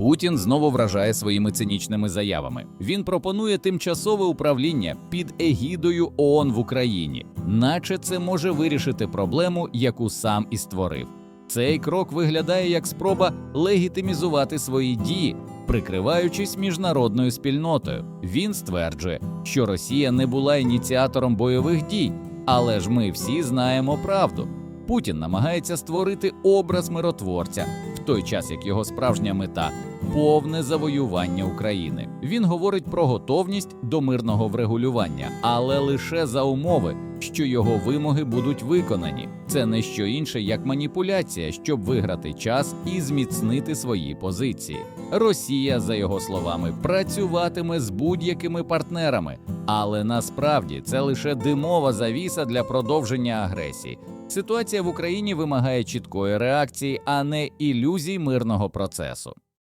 Путін знову вражає своїми цинічними заявами. Він пропонує тимчасове управління під егідою ООН в Україні, наче це може вирішити проблему, яку сам і створив. Цей крок виглядає як спроба легітимізувати свої дії, прикриваючись міжнародною спільнотою. Він стверджує, що Росія не була ініціатором бойових дій, але ж ми всі знаємо правду. Путін намагається створити образ миротворця, той час як його справжня мета повне завоювання України. Він говорить про готовність до мирного врегулювання, але лише за умови, що його вимоги будуть виконані. Це не що інше, як маніпуляція, щоб виграти час і зміцнити свої позиції. Росія, за його словами, працюватиме з будь-якими партнерами, але насправді це лише димова завіса для продовження агресії. Ситуація в Україні вимагає чіткої реакції, а не ілюзій мирного процесу.